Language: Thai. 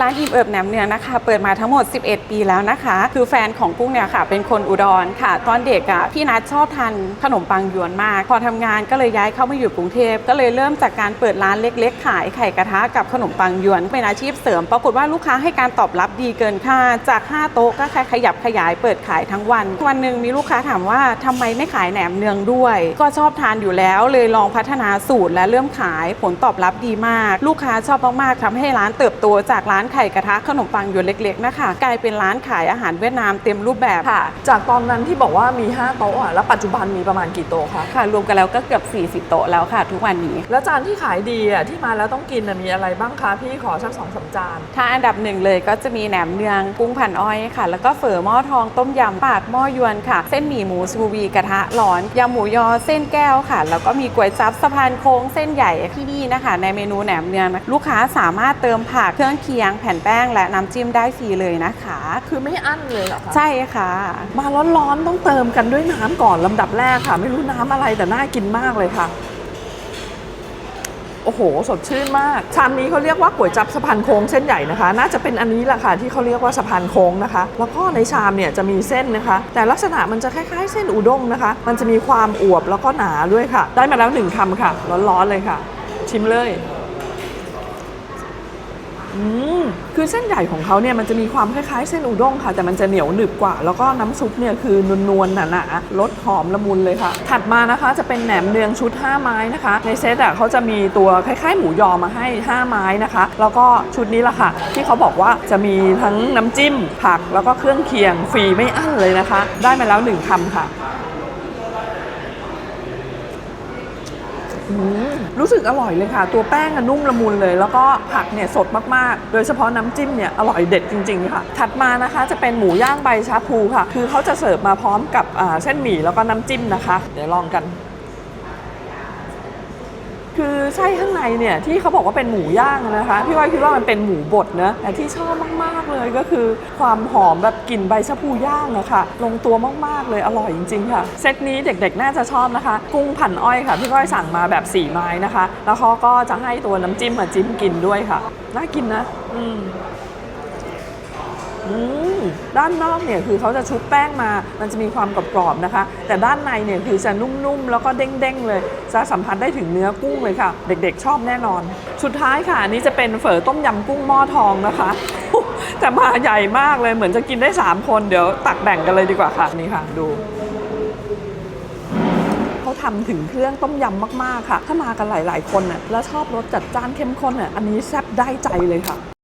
ร้านอิ่มเอิบแหนมเนืองนะคะ เปิดมาทั้งหมด 11 ปีแล้วนะคะ คือแฟนของกุ้งเนี่ยค่ะ เป็นคนอุดรค่ะ ตอนเด็กอะพี่นัทชอบทานขนมปังหยวนมาก พอทำงานก็เลยย้ายเข้ามาอยู่กรุงเทพก็เลยเริ่มจากการเปิดร้านเล็ก ๆ ขายไข่กระทะกับขนมปังหยวนเป็นอาชีพเสริม ปรากฏว่าลูกค้าให้การตอบรับดีเกินคาดจาก 5 โต๊ะก็ขยับขยายเปิดขายทั้งวัน วันหนึ่งมีลูกค้าถามว่าทำไมไม่ขายแหนมเนืองด้วย ก็ชอบทานอยู่แล้วเลยลองพัฒนาสูตรและเริ่มขายผลตอบรับดีมาก ลูกค้าชอบมากๆทำให้ร้านเติบโตจากร้านไข่กระทะขนมปังหยวนเล็กๆนะคะกลายเป็นร้านขายอาหารเวียดนามเต็มรูปแบบค่ะ จากตอนนั้นที่บอกว่ามี 5 โต๊ะอะแล้วปัจจุบันมีประมาณกี่โต๊ะคะค่ะ รวมกันแล้วก็เกือบ 40 โต๊ะแล้วค่ะ ทุกวันนี้ แล้วจานที่ขายดีอะที่มาแล้วต้องกินอะมีอะไรบ้างคะพี่ขอสักสองสามจานถ้าอันดับหนึ่งเลยก็จะมีแหนมเนืองกุ้งผันอ้อยค่ะ แล้วก็เฝอหม้อทองต้มยำปากหม้อยวนค่ะ เส้นหมี่หมูซูวีกระทะร้อนยำหมูยอเส้นแก้วค่ะ แล้วก็มีก๋วยจั๊บสะพานโค้งเส้นใหญ่ที่นี่นะคะ ในเมนูแหนมเนืองนะลูกค้าสามารถเติมผักเครื่องเคียงแผ่นแป้งและน้ำจิ้มได้ฟรีเลยนะคะ คือไม่อั้นเลยเหรอคะใช่ค่ะ มาร้อนๆต้องเติมกันด้วยน้ำก่อนลำดับแรกค่ะ ไม่รู้น้ำอะไรแต่น่ากินมากเลยค่ะ โอ้โห สดชื่นมากชามนี้เขาเรียกว่าก๋วยจับสะพานโค้งเส้นใหญ่นะคะ น่าจะเป็นอันนี้แหละค่ะ ที่เขาเรียกว่าสะพานโค้งนะคะ แล้วก็ในชามเนี่ยจะมีเส้นนะคะ แต่ลักษณะมันจะคล้ายๆ เส้นอุด้งนะคะ มันจะมีความอวบแล้วก็หนาด้วยค่ะ ได้มาแล้วหนึ่งคำค่ะร้อนๆเลยค่ะ ชิมเลยอืม คือเส้นใหญ่ของเขาเนี่ยมันจะมีความคล้ายๆเส้นอุด้งค่ะ แต่มันจะเหนียวหนึบกว่า แล้วก็น้ำซุปเนี่ยคือนวลๆหนาๆรสหอมละมุนเลยค่ะ ถัดมานะคะจะเป็นแหนมเนืองชุด 5 ไม้นะคะ ในเซตอะเขาจะมีตัวคล้ายๆ หมูยอมาให้ 5 ไม้นะคะ แล้วก็ชุดนี้ละค่ะ ที่เขาบอกว่าจะมีทั้งน้ำจิ้มผักแล้วก็เครื่องเคียงฟรีไม่อั้นเลยนะคะ ได้มาแล้วหนึ่งคำค่ะ อืม รู้สึกอร่อยเลยค่ะ ตัวแป้งนุ่มละมุนเลย แล้วก็ผักเนี่ยสดมากๆ โดยเฉพาะน้ำจิ้มเนี่ยอร่อยเด็ดจริง ๆ ค่ะ ถัดมานะคะจะเป็นหมูย่างใบชาพูค่ะ คือเขาจะเสิร์ฟมาพร้อมกับเส้นหมี่แล้วก็น้ำจิ้มนะคะ เดี๋ยวลองกัน คือไส้ข้างในเนี่ยที่เขาบอกว่าเป็นหมูย่างนะคะพี่ว่าคิดว่ามันเป็นหมูบดนะแต่ที่ชอบมากๆเลยก็คือ ความหอมแบบกลิ่นใบชะพูย่างอะค่ะ ลงตัวมากๆเลยอร่อยจริง ๆ ค่ะ เซตนี้เด็กๆน่าจะชอบนะคะ กุ้งผันอ้อยค่ะ พี่ก้อยสั่งมาแบบ4ไม้นะคะ แล้วเขาก็จะให้ตัวน้ำจิ้มมาจิ้มกินด้วยค่ะ น่ากินนะ อืมอืม ด้านนอกเนี่ยคือเขาจะชุบแป้งมา มันจะมีความกรอบๆนะคะ แต่ด้านในเนี่ยคือจะนุ่มๆ แล้วก็เด้งๆ เลยจะสัมผัสได้ถึงเนื้อกุ้งเลยค่ะ เด็กๆ ชอบแน่นอน สุดท้ายค่ะ อันนี้จะเป็นเฝอต้มยำกุ้งหม้อทองนะคะแต่มาใหญ่มากเลยเหมือนจะกินได้ 3 คนเดี๋ยวตักแบ่งกันเลยดีกว่าค่ะนี่ค่ะดูเขาทำถึงเครื่องต้มยำมาก ๆ ค่ะ ถ้ามากันหลาย ๆ คนน่ะแล้วชอบรสจัดจ้านเข้มข้นน่ะอันนี้แซ่บได้ใจเลยค่ะ